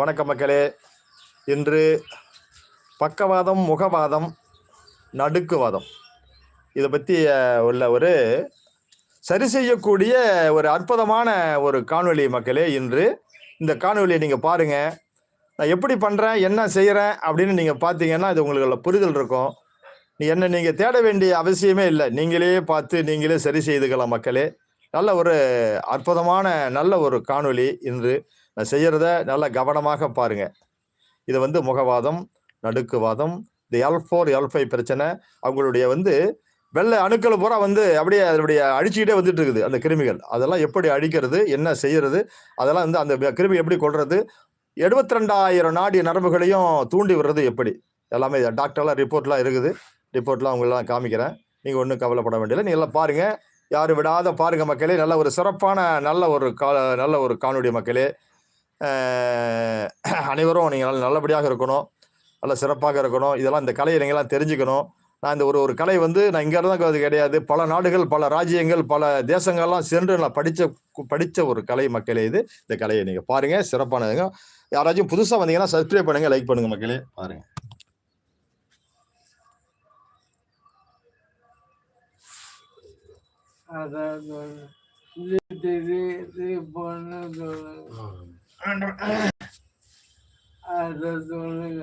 வணக்கம் மக்களே. இன்று பக்கவாதம் முகவாதம் நடுக்குவாதம். இதை பற்றி உள்ள ஒரு சரி செய்யக்கூடிய ஒரு அற்புதமான ஒரு காணொளி மக்களே இன்று இந்த காணொலியை நீங்கள் பாருங்கள் நான் எப்படி பண்ணுறேன் என்ன செய்கிறேன் அப்படின்னு நீங்கள் பார்த்தீங்கன்னா இது உங்களுக்கு புரிதல் இருக்கும். நீ என்ன நீங்கள் தேட வேண்டிய அவசியமே இல்லை. நீங்களே பார்த்து நீங்களே சரி செய்துக்கலாம் மக்களே. நல்ல ஒரு அற்புதமான நல்ல ஒரு காணொளி இன்று. நான் செய்கிறத நல்லா கவனமாக பாருங்கள் இது வந்து முகவாதம் நடுக்குவாதம் இந்த எல் ஃபோர் எல் ஃபைவ் பிரச்சனை அவங்களுடைய வந்து வெள்ளை அணுக்கள் பூரா வந்து அப்படியே அதனுடைய அழிச்சிக்கிட்டே வந்துட்டு இருக்குது அந்த கிருமிகள். அதெல்லாம் எப்படி அழிக்கிறது என்ன செய்கிறது அதெல்லாம் வந்து அந்த கிருமி எப்படி கொள்வது எழுபத்தி ரெண்டாயிரம் நாடி நரம்புகளையும் தூண்டி விடுறது எப்படி? எல்லாமே டாக்டர்லாம் ரிப்போர்ட்லாம் இருக்குது. ரிப்போர்ட்லாம் அவங்களெல்லாம் காமிக்கிறேன். நீங்கள் ஒன்றும் கவலைப்பட வேண்டியதில்லை. நீ எல்லாம் பாருங்கள் யாரும் விடாத பாருங்கள் மக்களே. நல்ல ஒரு சிறப்பான நல்ல ஒரு கா நல்ல ஒரு காணொளி மக்களே. அனைவரும் நீங்கள் நல்ல நல்லபடியாக இருக்கணும். நல்ல சிறப்பாக இருக்கணும். இதெல்லாம் இந்த கலையை நீங்கள்லாம் தெரிஞ்சுக்கணும். நான் இந்த ஒரு ஒரு கலை வந்து நான் இங்கே இருந்தால் அது கிடையாது. பல நாடுகள் பல ராஜ்யங்கள் பல தேசங்கள்லாம் சென்று நான் படித்த படித்த ஒரு கலை மக்களே இது. இந்த கலையை நீங்கள் பாருங்கள் சிறப்பானதுங்க. யாராச்சும் புதுசாக வந்தீங்கன்னா சப்ஸ்கிரைப் பண்ணுங்கள் லைக் பண்ணுங்கள் மக்களே. பாருங்கள் அதான் அதை சொல்லுங்க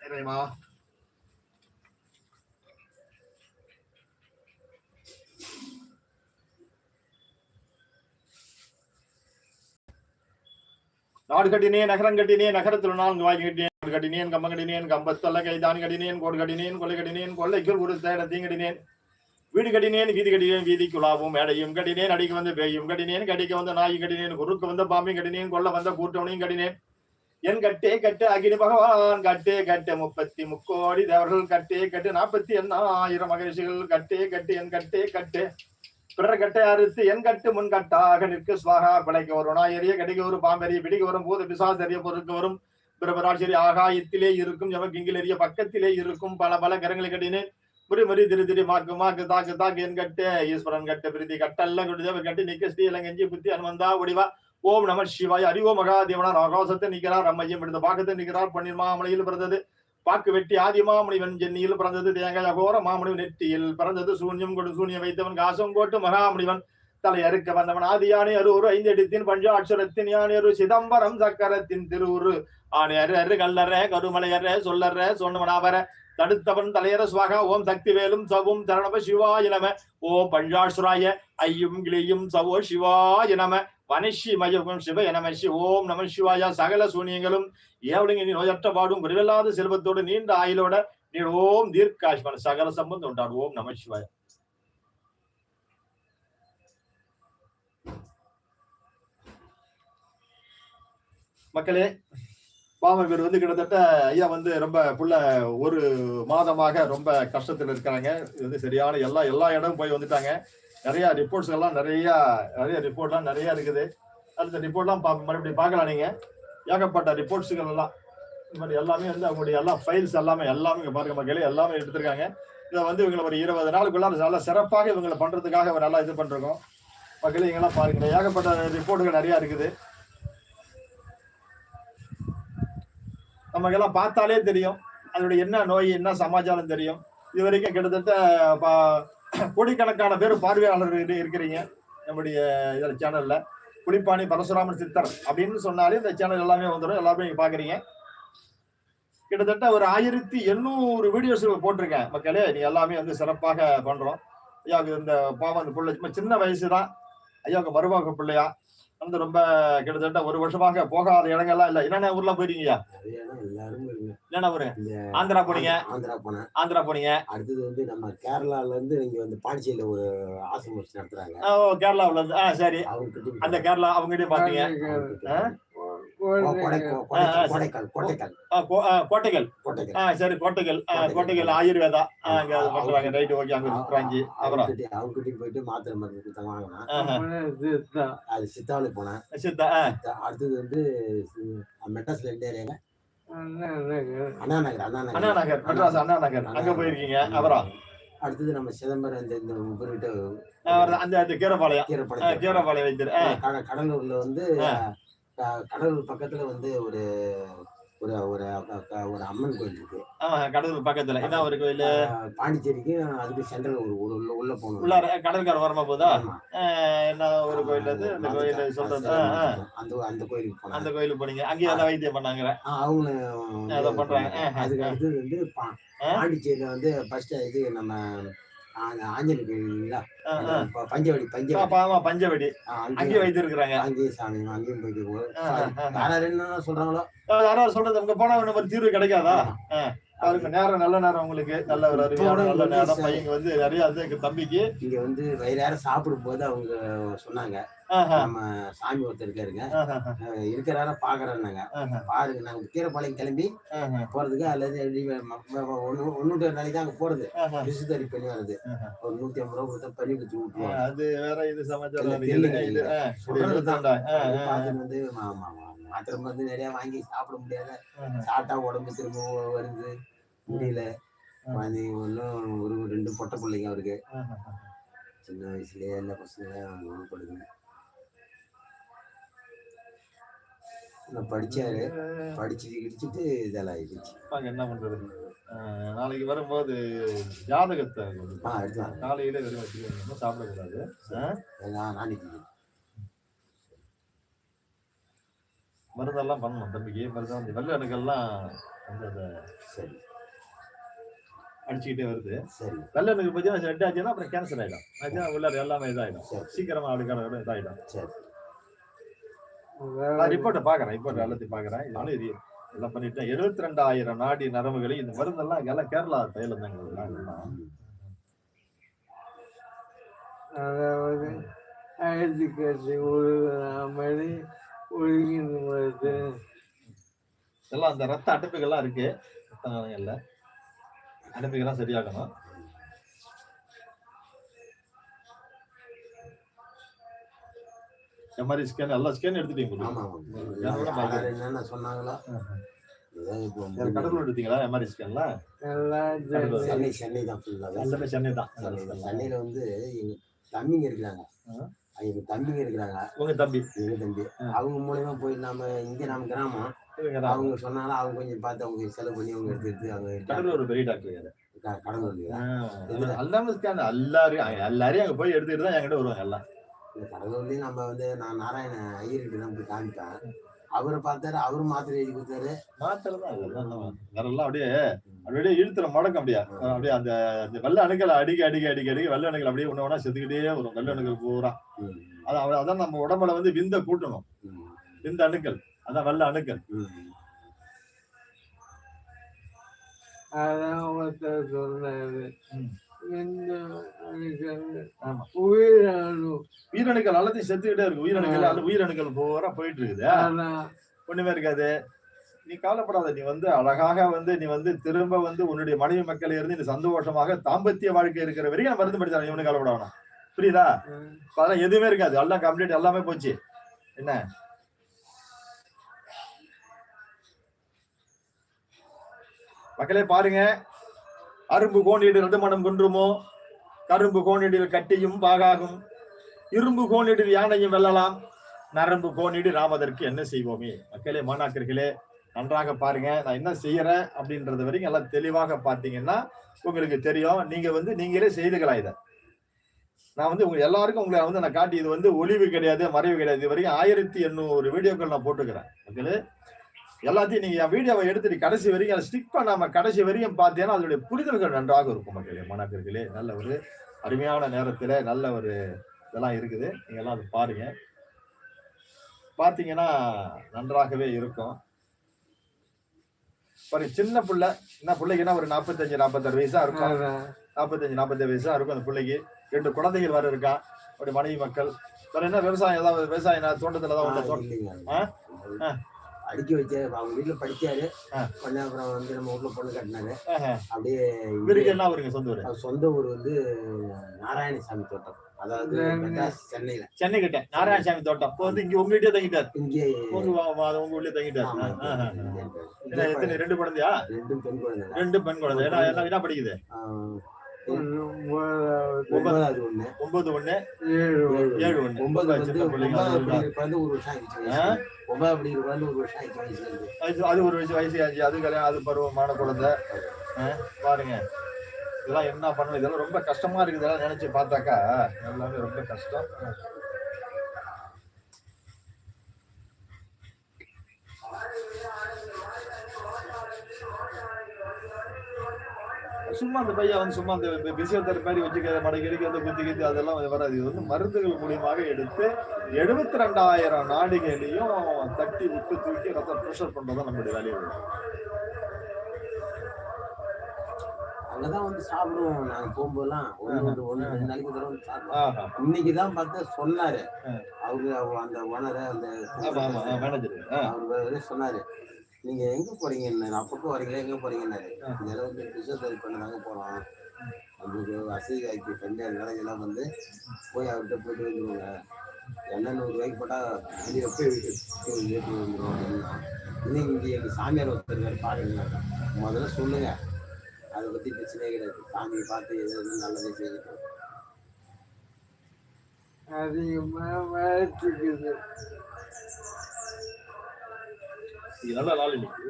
இறைவா நாடு கட்டினேன் நகரம் கட்டினேன் நகரத்தில் நான்கு வாங்கி கட்டினேன். கட்டினேன் கம்பம் கட்டினேன் கம்பத்தல்ல கைதான் கட்டினேன் கோடு கட்டினேன் கொலை கட்டினேன் கொள்ளைக்குள் ஒரு தேடத்தையும் கட்டினேன் வீடு கட்டினேன் வீதி கட்டினேன் வீதிக்குழாவும் மேடையும் கட்டினேன் அடிக்க வந்த பேயும் கட்டினேன் கடிக்க வந்த நாயும் கட்டினேன் குறுக்க வந்த பாம்பையும் கட்டினேன் கொள்ள வந்த கூட்டவனையும் கட்டினேன். என் கட்டே கட்டு அகினி பகவான் கட்டே கட்டு முப்பத்தி முக்கோடி தேவர்கள் கட்டே கட்டு நாற்பத்தி எண்ணாயிரம் மகிழ்ச்சிகள் கட்டே கட்டு என் கட்டே கட்டு. பிறர் கட்டை அறுத்து என் கட்டு முன் கட்டாக நிற்க சுவாகா பிழைக்க வரும் நாயறிய கடிக்க வரும் பாம்பெறிய பிடிக்க வரும் பூத பிசாசரிய பொறுக்க வரும். பிரபராட்சரி ஆகாயத்திலே இருக்கும் எமக்கிங்கிலெறிய பக்கத்திலே இருக்கும் பல பல கரங்களை கட்டினேன். முறி முறி திரு திரி மாக்கு மாக்கு தாக்கு தாக்கு என் கட்டு ஈஸ்வரன் கட்டு பிரீதி கட்டல்ல தேவை கட்டு நிக்க ஸ்ரீ இளங்கஞ்சி புத்தி அனுமந்தா ஒடிவா. ஓம் நம சிவாய் அறிவோ மகாதேவனார் ஆகாசத்தை நிற்கிறார் அம்மையும் எடுத்த பாக்கத்தை நிற்கிறார் பன்னீர் மாமலையில் பிறந்தது. பாக்கு வெட்டி ஆதி மாமுனிவன் சென்னியில் பிறந்தது தேங்காய் அகோர மாமுனிவன் நெற்றியில் பிறந்தது. சூன்யம் கொடு சூன்யம் வைத்தவன் காசம் கோட்டு மகாமுனிவன். தலை அறுக்க வந்தவன் ஆதி யானை அருவுரு ஐந்து எடுத்தின் பஞ்ச அட்சரத்தின் யானை அரு சிதம்பரம் சக்கரத்தின் திருவுரு. ஆனை அரு கல்லற கருமலையற சொல்லற சொன்னவனாவர தடுத்தவன் தலையர சுவாகா ஓம் சக்தி வேலும் சவும் சரணப சிவாய நம. ஓம் பஞ்சாசுராய ஐயும் கிளியும் சவோ சிவாய நம. வனஷி மயம் சிவ நம சி. ஓம் நம சிவாயா. சகல சூனியங்களும் ஏவலிங்க நீ நோயற்ற பாடும் குறைவில்லாத செல்வத்தோடு நீண்ட ஆயுளோட நீ ஓம் தீர்க்காஷ்மன் சகல சம்பந்தம் உண்டாடு ஓம் நம சிவாய. மக்களே பாமர் பேர் வந்து கிட்டத்தட்ட ஐயா வந்து ரொம்ப புள்ள ஒரு மாதமாக ரொம்ப கஷ்டத்தில் இருக்கிறாங்க. இது வந்து சரியான எல்லா எல்லா இடமும் போய் வந்துட்டாங்க. நிறைய ரிப்போர்ட்ஸ் எல்லாம் நிறைய நிறைய ரிப்போர்ட்லாம் நிறைய இருக்குது. அந்த ரிப்போர்ட்லாம் பா மறுபடியும் பார்க்கலாம் நீங்க. ஏகப்பட்ட ரிப்போர்ட்ஸுகள் எல்லாம். இந்த மாதிரி எல்லாமே வந்து அவங்களுடைய எல்லா ஃபைல்ஸ் எல்லாமே எல்லாமே இங்கே பாருங்க மக்களே எல்லாமே எடுத்திருக்காங்க. இதை வந்து இவங்களை ஒரு இருபது நாளுக்குள்ள நல்லா சிறப்பாக இவங்களை பண்றதுக்காக நல்லா இது பண்றோம் மக்களே இங்கெல்லாம் பாருங்க ஏகப்பட்ட ரிப்போர்ட்டுகள் நிறையா இருக்குது. நமக்கு எல்லாம் பார்த்தாலே தெரியும். அதனுடைய என்ன நோய் என்ன சமாச்சாரம் தெரியும். இது வரைக்கும் கிட்டத்தட்ட பா- கோடிக்கணக்கான பேர் பார்வையாளர்கள் இருக்கிறீங்க. நம்முடைய இதில் சேனலில் குளிப்பாணி பரசுராமன் சித்தர் அப்படின்னு சொன்னாலே இந்த சேனல் எல்லாமே வந்துடும். எல்லாருமே நீங்கள் பார்க்குறீங்க கிட்டத்தட்ட ஒரு ஆயிரத்தி எண்ணூறு வீடியோஸ் போட்டிருக்கேன். மக்களே நீ எல்லாமே வந்து சிறப்பாக பண்ணுறோம் ஐயாவுக்கு இந்த பாவம் அந்த பிள்ளை சும்மா சின்ன வயசு தான் ஐயாவுக்கு மருமக பிள்ளையா. வந்து ரொம்ப கிட்டத்தட்ட ஒரு வருஷமாக போகாத இடங்கள்லாம் இல்ல. என்னென்ன ஊர்லாம் போயிருக்கீங்க. என்னென்ன ஊரு? ஆந்திரா போனீங்க. ஆந்திரா போனேன். ஆந்திரா போனீங்க. அடுத்தது வந்து நம்ம கேரளால இருந்து நீங்க வந்து பாண்டிச்சேரியில ஒரு ஆசிரமம் நடத்துறாங்க. ஓ கேரளாவுல இருந்து. ஆ சரி. அவங்க அந்த கேரளா அவங்ககிட்டயும் பாத்தீங்க? கோடைக்கால் கோட்டைக்கால் கோட்டைக்கால். ஆ சரி கோட்டைகள். ஆ, கோட்டைகள் ஆயுர்வேதா. அங்க பண்றாங்க ரைட் ஓகே அங்க இருக்கிறாங்க அப்புறம்? அவங்ககிட்ட போயிட்டு மாத்திரை மருந்து வாங்கினேன். அது சித்தாவில் போனேன். சித்தா அடுத்தது வந்து மெட்ராஸ்ல எந்த ஏரியால அண்ணா நகர். அண்ணா அண்ணா நகர். மெட்ராஸ் அண்ணா நகர். அங்க போயிருக்கீங்க. அப்புறம்? அடுத்தது நம்ம சிதம்பரம் இந்த இந்த ஆஹ் அந்த அந்த கீரப்பாளையம். கீரப்பாளையம். கடலூர்ல வந்து கடலூர் பக்கத்துல வந்து ஒரு ஒரு ஒரு ஒரு அம்மன் கோயில் இருக்கு. கடலூர் பக்கத்துல. என்ன ஒரு கோயில்? பாண்டிச்சேரிக்கு அதுக்கு சென்ட்ரல் ஒரு ஒரு உள்ள உள்ள போகணும். உள்ளார கடற்கரை வரமா போதா? என்ன ஒரு கோயில் அது? அந்த கோயில் சொல்றது. அந்த அந்த கோயிலுக்கு போனாங்க. அந்த கோயிலுக்கு போனீங்க. அங்கேயே எல்லாம் வைத்தியம் பண்ணாங்க ஆ, அவங்களும் அதை பண்றாங்க. அதுக்கு அடுத்தது வந்து? பாண்டிச்சேரியில வந்து ஃபர்ஸ்ட் இது நம்ம அந்த ஆஹ் ப- பஞ்சவடி பஞ்சவடி. பஞ்சவடி. அங்கேயும் வைத்திருக்கிறாங்க. அங்கேயும் சாமி அங்கேயும் போயிட்டு. யாராரு என்ன சொல்றாங்களோ? யாராவது சொல்றது? அங்க போனா நம்ம தீர்வு கிடைக்காதா. பாருங்க நேரம் நல்ல நேரம் உங்களுக்கு. நல்ல ஒரு அருமையான நல்ல நேரம். பையங்க வந்து நிறைய தம்பிக்கு இங்க வந்து வயிறார சாப்பிடும் போது அவங்க சொன்னாங்க. நம்ம சாமி ஒருத்தர் இருக்காருங்க. இருக்கிறார பாக்குறேன்னாங்க ஆஹா, பாருங்க நாங்க கீரைப்பாளையம் கிளம்பி போறதுக்கு அல்லது ஒன்னு ஒன்னு நாளைக்கு அங்க போறது. ரிசுத்தரி பண்ணி வருது. ஒரு நூத்தி ஐம்பது ரூபா கொடுத்தா பண்ணி கொடுத்து விட்டுருவாங்க அது வேற இது சமாச்சாரம். வந்து மா- மா- மா- மாத்திரை மருந்து நிறைய வாங்கி சாப்பிட முடியாத. சாப்பிட்டா உடம்பு திரும்ப வருது. முடியல. ஆ. குழந்தை ஒன்றும் ஒரு ரெண்டு பொட்டை பிள்ளைங்க அவருக்கு. சின்ன வயசுலயே எல்லா பசங்க உருப்படுது நான் படிச்சாரு. படிச்சு கிடிச்சிட்டு இதெல்லாம் ஆயிடுச்சு பாங்க என்ன பண்றது? ஆ, நாளைக்கு வரும்போது ஜாதகத்தை. ஆ எடுத்துவாங்க காலையில வெறும் சாப்பிடக்கூடாது? நான் நாளைக்கு மருந்தெல்லாம் பண்ணணும் தம்பிக்கு. மருந்து வெள்ளை அணுக்கெல்லாம் வந்து அதை சரி. அடிச்சுக்கிட்டே வருது. சரி. வெள்ளை அணுக்கு பற்றி ரெட் ஆச்சுன்னா அப்புறம் கேன்சர் ஆயிடும். ஆச்சுன்னா உள்ளார எல்லாமே இதாயிடும். சரி. சீக்கிரமா அடுக்கான இதாயிடும். சரி. ரிப்போர்ட்டை பாக்குறேன் ரிப்போர்ட் எல்லாத்தையும் பாக்குறேன் இதனால இது எல்லாம் பண்ணிட்டேன். எழுபத்தி ரெண்டாயிரம் நாடி நரம்புகளை இந்த மருந்தெல்லாம் எல்லாம் கேரளா தைலம் தாங்க அதாவது ஆயிரத்தி ஒரு மாதிரி வருது எல்லாம் அந்த ரத்த அடைப்புகள்லாம் இருக்கு. ரத்த நாளங்கள்ல அடைப்புகள்லாம் சரியாகணும். எம்ஆர்ஐ ஸ்கேன் எல்லா ஸ்கேன் எடுத்துட்டீங்க என்னென்ன சொன்னாங்களோ கடலூர் எடுத்தீங்களா எம்ஆர்ஐ ஸ்கேன்ல. சென்னை சென்னை தான் எல்லாமே சென்னை தான். சென்னையில வந்து எங்க தம்பிங்க இருக்கிறாங்க. எங்க தம்பிங்க இருக்கிறாங்க. உங்க தம்பி. எங்க தம்பி. அவங்க மூலியமா போய் நாம இங்க நம்ம கிராமம். அவங்க சொன்னாலும் அவங்க கொஞ்சம் பார்த்து அவங்க செலவு பண்ணி அவங்க எடுத்து எடுத்து அவங்க கடலூர் ஒரு பெரிய டாக்டர் கடலூர்? எல்லாமே ஸ்கேன் எல்லாரையும் எல்லாரையும் அங்க போய் எடுத்துக்கிட்டு தான் என்கிட்ட வருவாங்க எல்லாம். இந்த கடலூர்லயும் நம்ம வந்து நான் நாராயண ஐயர்கிட்ட தான் போய் காமிப்பேன். அவரை பார்த்தாரு அவரு மாத்திரை எழுதி கொடுத்தாரு. மாத்திரை தான் அப்படியே அப்படியே இழுத்துற முடக்க முடியாது அப்படியே அந்த அந்த வெள்ளை அணுக்களை அடிக்க அடிக்க அடிக்க அடிக்க வெள்ளை அணுக்கள் அப்படியே ஒண்ணு ஒண்ணா செத்துக்கிட்டே வரும். வெள்ளை அணுக்கள் பூரா. ம், அதான் நம்ம உடம்புல வந்து விந்த கூட்டணும் விந்த அணுக்கள். அதான் வெள்ளை அணுக்கள். அதான் ஒருத்தர் உயிரணு உயிரணுக்கள் எல்லாத்தையும் செத்துக்கிட்டே இருக்கு. உயிரணுக்கள் உயிரணுக்கள் பூரா போயிட்டு இருக்குது ஒண்ணுமே இருக்காது. நீ கவலைப்படாத நீ வந்து அழகாக வந்து நீ வந்து திரும்ப வந்து உன்னுடைய மனைவி மக்களை இருந்து நீ சந்தோஷமாக தாம்பத்திய வாழ்க்கை இருக்கிற வரைக்கும் நான் மருந்து படிச்சாங்க இவனுக்கு கவலைப்பட வேணாம் புரியுதா அதெல்லாம் எதுவுமே இருக்காது. எல்லாம் கம்ப்ளீட் எல்லாமே போச்சு. என்ன? மக்களே பாருங்க. அரும்பு கோணிடு ரதமனம் குன்றுமோ? கரும்பு கோணிடில் கட்டியும் பாகாகும். இரும்பு கோணிடில் யானையும் வெல்லலாம். நரம்பு கோணிடு ராமதற்கு என்ன செய்வோமே? மக்களே மாணாக்கர்களே நன்றாக பாருங்க. நான் என்ன செய்யறேன் அப்படின்றது வரைக்கும் எல்லாம் தெளிவாக பார்த்தீங்கன்னா உங்களுக்கு தெரியும். நீங்க வந்து நீங்களே செய்துக்கலாம் இதை. நான் வந்து உங்க எல்லாருக்கும் உங்களை வந்து நான் காட்டி இது வந்து ஒளிவு கிடையாது மறைவு கிடையாது. இது வரைக்கும் ஆயிரத்தி எண்ணூறு வீடியோக்கள் நான் போட்டுக்கிறேன். மக்களே எல்லாத்தையும் நீங்க என் வீடியோவை எடுத்துட்டு கடைசி வரைக்கும் அதை ஸ்டிக் பண்ணாம கடைசி வரைக்கும் பார்த்தீங்கன்னா அதனுடைய புரிதல்கள் நன்றாக இருக்கும் மக்களே மாணாக்கர்களே நல்ல ஒரு அருமையான நேரத்துல நல்ல ஒரு இதெல்லாம் இருக்குது. நீங்க எல்லாம் அதை பாருங்க. பார்த்தீங்கன்னா நன்றாகவே இருக்கும். பாருங்க சின்ன பிள்ளை என்ன பிள்ளைக்குன்னா ஒரு நாற்பத்தஞ்சு நாற்பத்தாறு வயசா இருக்கும். நாற்பத்தஞ்சு நாற்பத்தஞ்சு வயசா இருக்கும் அந்த பிள்ளைக்கு. ரெண்டு குழந்தைகள் வர இருக்கா? ஒரு மனைவி மக்கள். வேற என்ன விவசாயம் ஏதாவது விவசாயம் தோட்டத்துல ஏதாவது அடிக்க வச்சாரு அவங்க வீட்டுல படிச்சாரு. கொஞ்ச அப்புறம் வந்து நம்ம வீட்டுல பொண்ணு கட்டினாரு ஆஹா. அப்படியே இவருக்கு என்ன வருங்க சொந்த ஊரு? சொந்த ஊர் வந்து நாராயணசாமி தோட்டம். அதாவது சென்னையில. சென்னை கிட்ட. நாராயணசாமி தோட்டம். இப்போ வந்து இங்க உங்க வீட்டே தங்கிட்டாரு. இங்கே உங்க வா- வா- உங்க வீட்லயே தங்கிட்டாரு. ரெண்டு குழந்தையா? ரெண்டும் பெண் குழந்தைங்க ரெண்டு பெண் குழந்தை. என்ன படிக்குது? ஒன்பதாவது ஒண்ணு. ஒன்பது ஒண்ணு. ஏழு ஒண்ணு. ஒன்பது வந்து ஒரு வருஷம் ஆயிடுச்சு. வயசு. ஒன்பது அப்படிங்கிற குழந்தை ஒரு வருஷம் ஆயிடுச்சு. வயசு அது ஒரு வயசு வயசு ஆச்சு அது கல்யாணம் அது பருவமான குழந்தை. பாருங்க. இதெல்லாம் என்ன பண்ணணும்? இதெல்லாம் ரொம்ப கஷ்டமா இருக்குது. இதெல்லாம் நினைச்சு பார்த்தாக்கா எல்லாமே ரொம்ப கஷ்டம். சும்மா அந்த பையன் வந்து சும்மா அந்த பிசியோதெரபி மாதிரி வச்சுக்க மடக்கிடிக்க அந்த குத்தி குத்தி அதெல்லாம் வராது. இது வந்து மருந்துகள் மூலியமாக எடுத்து எழுபத்தி ரெண்டாயிரம் நாடிகளையும் தட்டி விட்டு தூக்கி ரத்த ப்ரெஷர் பண்றதுதான் நம்மளுடைய வேலையை அங்கதான் வந்து சாப்பிடுவோம் நாங்க போகும்போதெல்லாம். ஒன்று ஒண்ணு ரெண்டு நாளைக்கு தடவை வந்து சாப்பிடுவோம். இன்னைக்கு தான் பார்த்தா சொன்னாரு. அவரு அவ- அந்த ஓனர அந்த அவர் சொன்னாரு. நீங்க எங்க போறீங்க அப்பப்போ வரீங்களா? எங்க போறீங்கன்னாரு. இதெல்லாம் வந்து பிசியோதெரபி பண்ணதாங்க போறோம். நம்மளுக்கு வசதி வாய்ப்பு கம்மியாக இதெல்லாம் வந்து போய் அவர்கிட்ட போயிட்டு வந்துருவாங்க. என்ன நூறு ரூபாய்க்கு போட்டா வெளியே போய் வீட்டு வந்துடும் அப்படின்னா இன்னும் இங்கே எங்கள் சாமியார் ஒருத்தர் பாருங்க. முதல்ல சொல்லுங்க. அதை பத்தி பிரச்சனையே கிடையாது. சாமியை பார்த்து எது எது நல்லதே செய்யட்டும் அதிகமா வளர்த்துக்குது இது நல்ல நாள் இன்னைக்கு.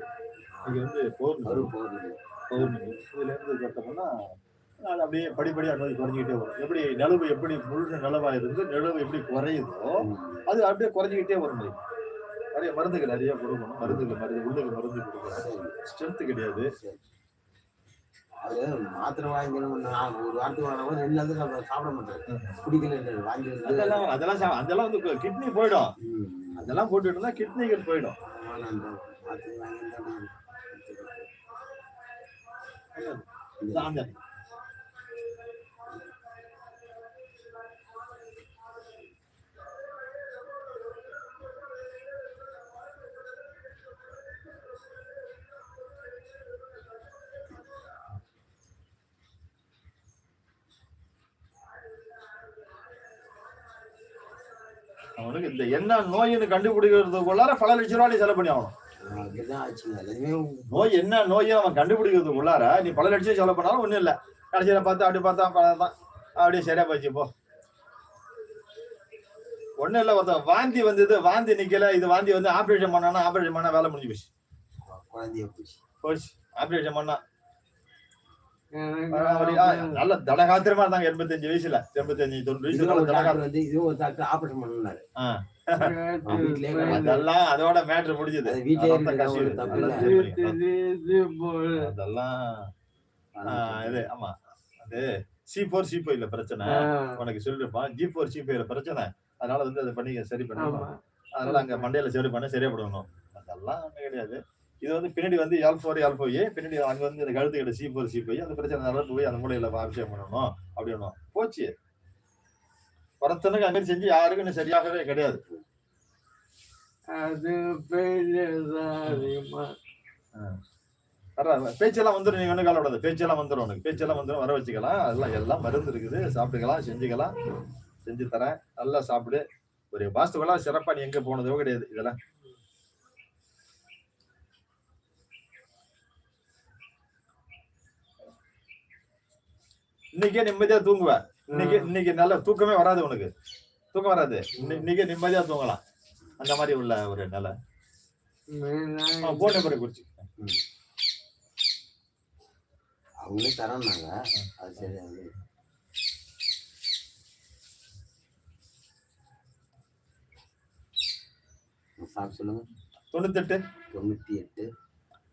இது வந்து பௌர்ணமி. பௌர்ணமி. இதுல இருந்து பார்த்தோம்னா அது அப்படியே படிப்படியா நோய் குறைஞ்சிக்கிட்டே வரும். எப்படி நிலவு எப்படி முழு நிலவா இருந்து நிலவு எப்படி குறையுதோ அது அப்படியே குறைஞ்சிக்கிட்டே வரும் நிறைய மருந்துகள் நிறைய கொடுக்கணும். மருந்துகள் மருந்து உள்ளுக்கு மருந்து கொடுக்கணும். ஸ்ட்ரென்த் கிடையாது. அது மாத்திரை வாங்கிக்கணும் நான் ஒரு வாரத்துக்கு வாங்கினா ரெண்டு நம்ம சாப்பிட மாட்டேன் குடிக்கல வாங்கி அதெல்லாம் அதெல்லாம் அதெல்லாம் வந்து கிட்னி போயிடும். அதெல்லாம் போட்டுட்டு இருந்தா கிட்னிகள் போயிடும். ஆமா, நான் இந்த என்ன நோயின்னு கண்டுபிடிக்கிறதுக்குள்ளார பல லட்சம் ரூபாய் செலவு பண்ணி ஆகணும் நோய் என்ன நோயை அவன் கண்டுபிடிக்கிறதுக்குள்ளார நீ பல லட்சம் செலவு பண்ணாலும் ஒண்ணும் இல்ல. கடைசியில பார்த்து அப்படி பார்த்தா தான் அப்படியே சரியா போச்சு போ. ஒண்ணும் இல்ல ஒருத்தன் வாந்தி வந்தது வாந்தி நிக்கல இது வாந்தி வந்து ஆபரேஷன் பண்ணானா ஆபரேஷன் பண்ணா வேலை முடிஞ்சு போச்சு. குழந்தைய போச்சு போச்சு. ஆபரேஷன் பண்ணா. நல்ல தடகாத்திரமா இருந்தாங்க எண்பத்தஞ்சு வயசுல. எண்பத்தஞ்சு தொண்ணூறு இதுவும் வயசுல வந்து இதுவும் ஒரு டாக்டர் ஆபரேஷன் பண்ணாரு வீட்லயே அதெல்லாம் அதோட மேட்ரு முடிஞ்சது. அதெல்லாம். இது ஆமா. அது சி ஃபோர் சி ஃபைவ்ல பிரச்சனை. உனக்கு சொல்லிருப்பான் ஜி ஃபோர் சி ஃபைவ்ல பிரச்சனை. அதனால வந்து அதை பண்ணி சரி பண்ணணும் அதனால அங்க மண்டையில சரி பண்ண சரியா பண்ணணும். அதெல்லாம் கிடையாது. இது வந்து பின்னாடி வந்து L four L four A பின்னாடி அங்க வந்து இந்த கழுத்து கிட்ட சி ஃபோர் சி ஃபைவ் அந்த பிரச்சனை நடந்து போய் அந்த மூலையில அபிஷேகம் பண்ணணும் அப்படின்னும். போச்சு. ஒருத்தனுக்கு அந்த மாதிரி செஞ்சு யாருக்கும் இன்னும் சரியாகவே கிடையாது. அது பேச்செல்லாம் வந்துடும் நீ ஒண்ணு காலப்படாது பேச்செல்லாம் வந்துடும் உனக்கு. பேச்செல்லாம் வந்துடும் வர வச்சுக்கலாம். அதெல்லாம் எல்லாம் மருந்து இருக்குது. சாப்பிட்டுக்கலாம் செஞ்சுக்கலாம். செஞ்சு தரேன். நல்லா சாப்பிடு. ஒரு வாஸ்துவெல்லாம் சிறப்பா நீ எங்க போனதோ கிடையாது. இதெல்லாம். இன்னைக்கே நிம்மதியா தூங்குவ. இன்னைக்கு இன்னைக்கு நல்ல தூக்கமே வராது உனக்கு. தூக்கம் வராது. இன்னை- இன்னைக்கே நிம்மதியா தூங்கலாம். அந்த மாதிரி உள்ள ஒரு நிலை. போன் நம்பரை குறிச்சு அவங்களே தரோம்னாங்க அது சரி சாப்பிட்டு சொல்லுங்க. தொண்ணூத்தெட்டு. தொண்ணூத்தி எட்டு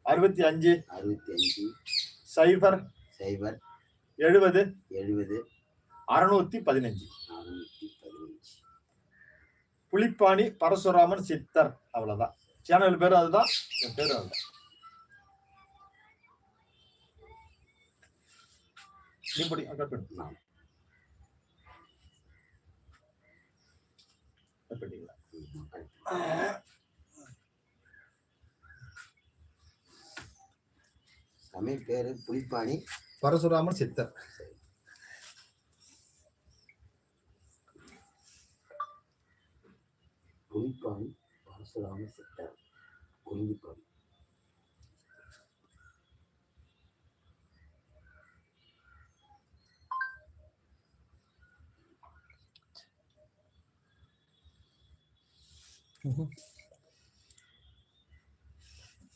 அறுபத்தி அஞ்சு. அறுபத்தி அஞ்சு. சைபர். சைபர். எழுபது எழுபது அறுநூத்தி பதினஞ்சு. அறுநூத்தி பதினஞ்சு. புலிப்பாணி பரசுராமன் சித்தர் அவ்வளவுதான். சேனல் பேரும் அதுதான் என் பேரும் அதுதான். நீ படி கட் பண்ணு நான். கட் பண்ணிக்கலாம் தமிழ் பேரு புலிப்பாணி. பரசுராமன் சித்தர். உயிர்ப்பாடி பரசுராம சித்தர். ஒருங்கிப்பாடி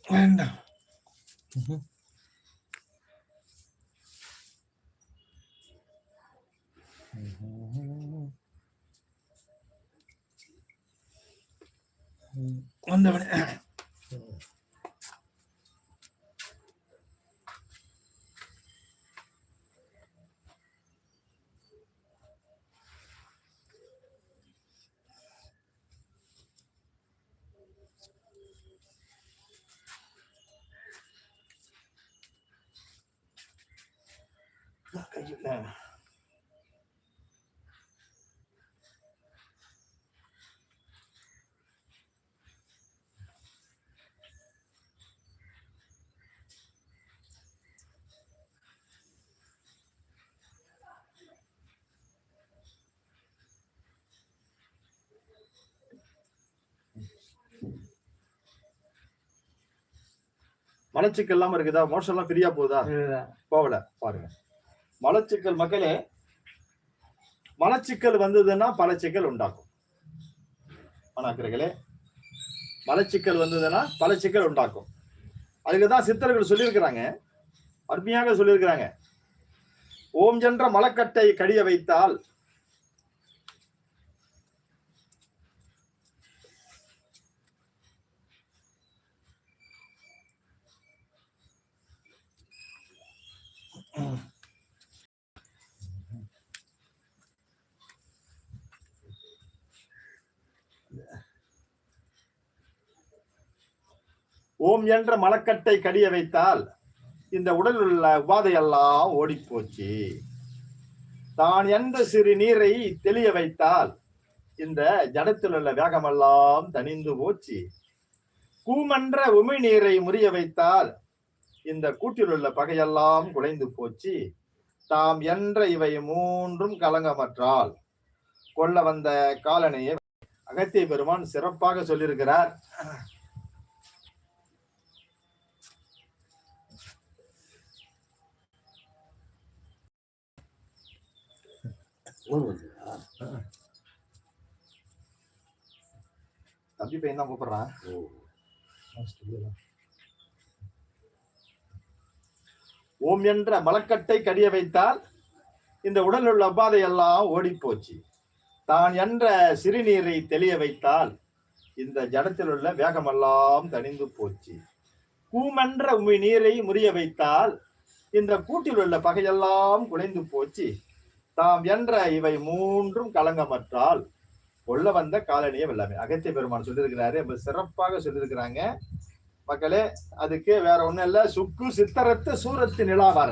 வேண்டாம். வந்தவனே கையில் மலச்சிக்கல் இல்லாம இருக்குதா? மோஷம் எல்லாம் ஃப்ரீயா போகுதா. போகல. பாருங்க. மலச்சிக்கல் மக்களே மலச்சிக்கல் வந்ததுன்னா பல சிக்கல் உண்டாக்கும் வணக்கர்களே மலச்சிக்கல் வந்ததுன்னா பல சிக்கல் உண்டாக்கும் அதுக்கு தான் சித்தர்கள் சொல்லியிருக்கிறாங்க. அருமையாக சொல்லியிருக்கிறாங்க. ஓம் என்ற மலக்கட்டை கடிய வைத்தால் ஓம் என்ற மலக்கட்டை கடிய வைத்தால் இந்த உடலில் உள்ள உபாதையெல்லாம் ஓடிப்போச்சு. தான் என்ற சிறு நீரை தெளிய வைத்தால் இந்த ஜடத்தில் உள்ள வேகமெல்லாம் தணிந்து போச்சு. கூமன்ற உமி நீரை முறிய வைத்தால் இந்த கூட்டில் உள்ள பகையெல்லாம் குலைந்து போச்சு. தாம் என்ற இவை மூன்றும் கலங்கமற்றால் கொள்ள வந்த காலனையை அகத்திய பெருமான் சிறப்பாக சொல்லியிருக்கிறார். தம்பி பையன் தான் கூப்பிடுறான் ஓம் என்ற மலக்கட்டை கடிய வைத்தால் இந்த உடலில் உள்ள உபாதை எல்லாம் போச்சு தான் என்ற சிறுநீரை தெளிய வைத்தால் இந்த ஜடத்தில் உள்ள வேகமெல்லாம் தணிந்து போச்சு கூமென்ற உமி நீரை முறிய வைத்தால் இந்த கூட்டில் உள்ள பகையெல்லாம் குலைந்து போச்சு தாம் என்ற இவை மூன்றும் கலங்கமற்றால் கொள்ள வந்த காலனியை வெல்லாமே அகத்திய பெருமான் சொல்லியிருக்கிறாரு ரொம்ப சிறப்பாக சொல்லியிருக்கிறாங்க. மக்களே அதுக்கு வேற ஒண்ணும் இல்ல. சுக்கு சித்தரத்து சூரத்து நிலாவார.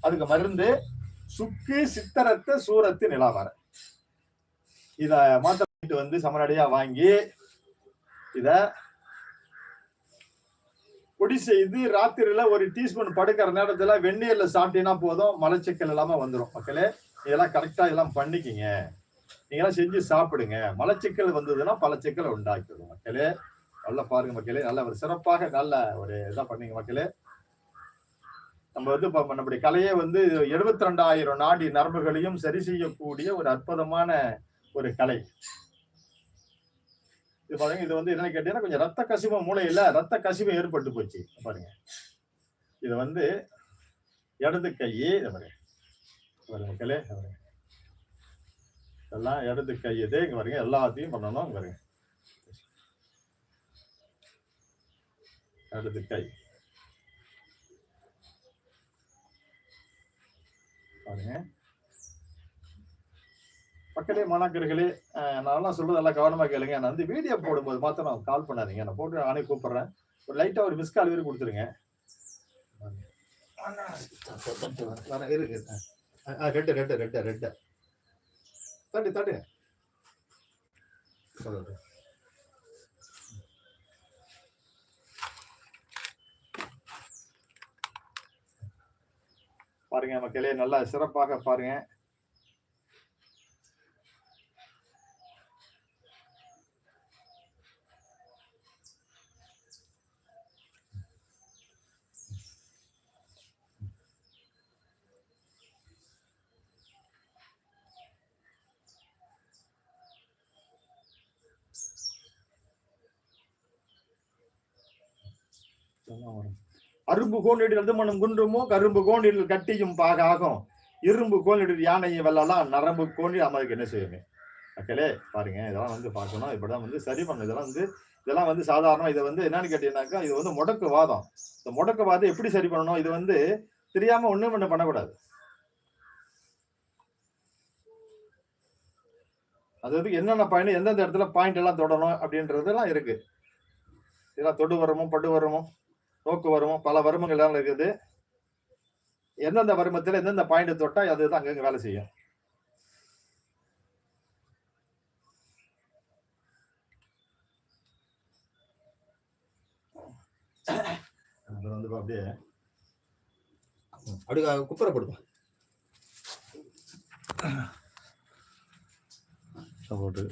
அதுக்கு மருந்து சுக்கு சித்தரத்து சூரத்து நிலாவார. இத மாத்திட்டு வந்து சமரடியா வாங்கி இத பொடி செய்து ராத்திரியில ஒரு டீஸ்பூன் படுக்கிற நேரத்துல வெந்நீர்ல சாப்பிட்டீங்கன்னா போதும் மலச்சிக்கல் இல்லாம வந்துடும் மக்களே இதெல்லாம் கரெக்டா இதெல்லாம் பண்ணிக்கிங்க. நீங்களாம் செஞ்சு சாப்பிடுங்க. மலச்சிக்கல் வந்ததுன்னா பல சிக்கலை உண்டாக்கிடும் மக்களே. நல்லா பாருங்க மக்களே. நல்ல ஒரு சிறப்பாக நல்ல ஒரு இதான் பண்ணீங்க மக்களே. நம்ம வந்து இப்ப நம்முடைய கலையை வந்து எழுபத்தி ரெண்டாயிரம் நாடி நரம்புகளையும் சரி செய்யக்கூடிய ஒரு அற்புதமான ஒரு கலை. இது பாருங்க இது வந்து என்னன்னு கேட்டீங்கன்னா கொஞ்சம் ரத்த கசிவு மூளையில ரத்த கசிவு ஏற்பட்டு போச்சு. பாருங்க. இது வந்து இடது கையே இதை பாருங்க. இதை பாருங்க. இதெல்லாம் இடது கை இது இங்க பாருங்க எல்லாத்தையும் பண்ணணும் இங்க பாருங்க. இடது கை. பாருங்க. மக்களே மாணாக்கர்களே நான்லாம் சொல்றது எல்லாம் கவனமா கேளுங்க. நான் வந்து வீடியோ போடும்போது மாத்திரம் நான் கால் பண்ணாதீங்க. நான் போட்டு நானே கூப்பிடுறேன். ஒரு லைட்டா ஒரு மிஸ் கால் வேறு கொடுத்துருங்க. இருக்கு. ரெட்டு ரெட்டு ரெட்டு ரெட்டு. தட்டு தட்டு சொல்லுங்க. பாருங்க மக்களே நல்லா சிறப்பாக பாருங்க. இதெல்லாம் வரும். அரும்பு கோண்டில் எழுதுமனும் குன்றுமோ கரும்பு கோண்டில் கட்டியும் பாகாகும். இரும்பு கோண்டில் யானையை வெல்லலாம் நரம்பு கோண்டி அமதுக்கு என்ன செய்யுமே? மக்களே பாருங்க இதெல்லாம் வந்து பார்க்கணும். இப்படிதான் வந்து சரி பண்ணணும். இதெல்லாம் வந்து இதெல்லாம் வந்து சாதாரணம் இதை வந்து என்னன்னு கேட்டீங்கன்னாக்கா இது வந்து முடக்கு வாதம் இந்த முடக்கு வாதம் எப்படி சரி பண்ணணும்? இது வந்து தெரியாம ஒண்ணும் ஒண்ணு பண்ணக்கூடாது. அதாவது என்னென்ன பாயிண்ட் எந்தெந்த இடத்துல பாயிண்ட் எல்லாம் தொடணும் அப்படின்றதெல்லாம் இருக்கு. இதெல்லாம் தொடு வரமோ பட்டு வரமோ நோக்கு வருமம் பல வருமங்கள் இருக்குது. எந்தெந்த வருமத்தில் எந்தெந்த பாயிண்ட் தொட்டா அது அங்கங்க வேலை செய்யும். வந்து இப்ப அப்படியே அப்படி குப்பரை போடுப்பா. போட்டு.